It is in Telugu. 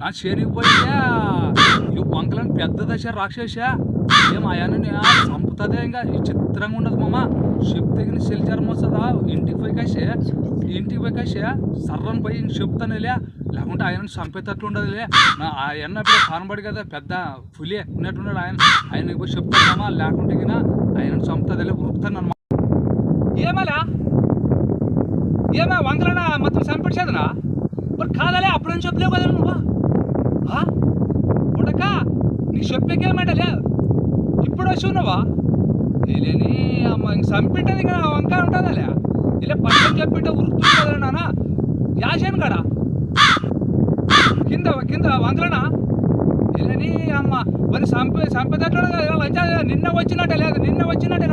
నా చేనికి పోయిందా ఈ వంకలను పెద్ద దశ రాక్షసా? ఏం ఆయనని చంపుతుందే ఇంకా. ఈ చిత్రంగా ఉండదు మామ. షిప్ కానీ సెల్చారం వస్తుందా? ఇంటికి పోయి కాసే ఇంటికి పోయి కాసే సర్రం పోయి ఇంక చెప్తానేలే లేకుంటే ఆయన చంపేటట్లు ఉండదులే నా ఆయన ఇప్పుడు కనబడి కదా పెద్ద పులి ఉన్నట్టున్నాడు ఆయన. ఆయన పోయి చెప్తాను లేకుంటే గిన ఆయన చంపుతుందిలే ఉరుకుతాను అన్నమాట ఏమలా ఏమా వంకలనా? మొత్తం చంపించేదనా మరి కాదలే అప్పుడేం చెప్పలేవు కదా నువ్వు? ఆ? ఉడక? నీకు ఇప్పుడు వచ్చి ఉన్నావా లేని అమ్మ ఇంక చంపింటది ఇంకా వంకాయ ఉంటుందా ఇలా పక్కన చెప్పింటే ఉరుకుతుంది నాన్న. యాసేను కాడా? కింద కింద వందలనా? లేని అమ్మ మరి చంపే చంపేటట్లు నిన్న వచ్చినట్టే లేదు నిన్న వచ్చినట్టే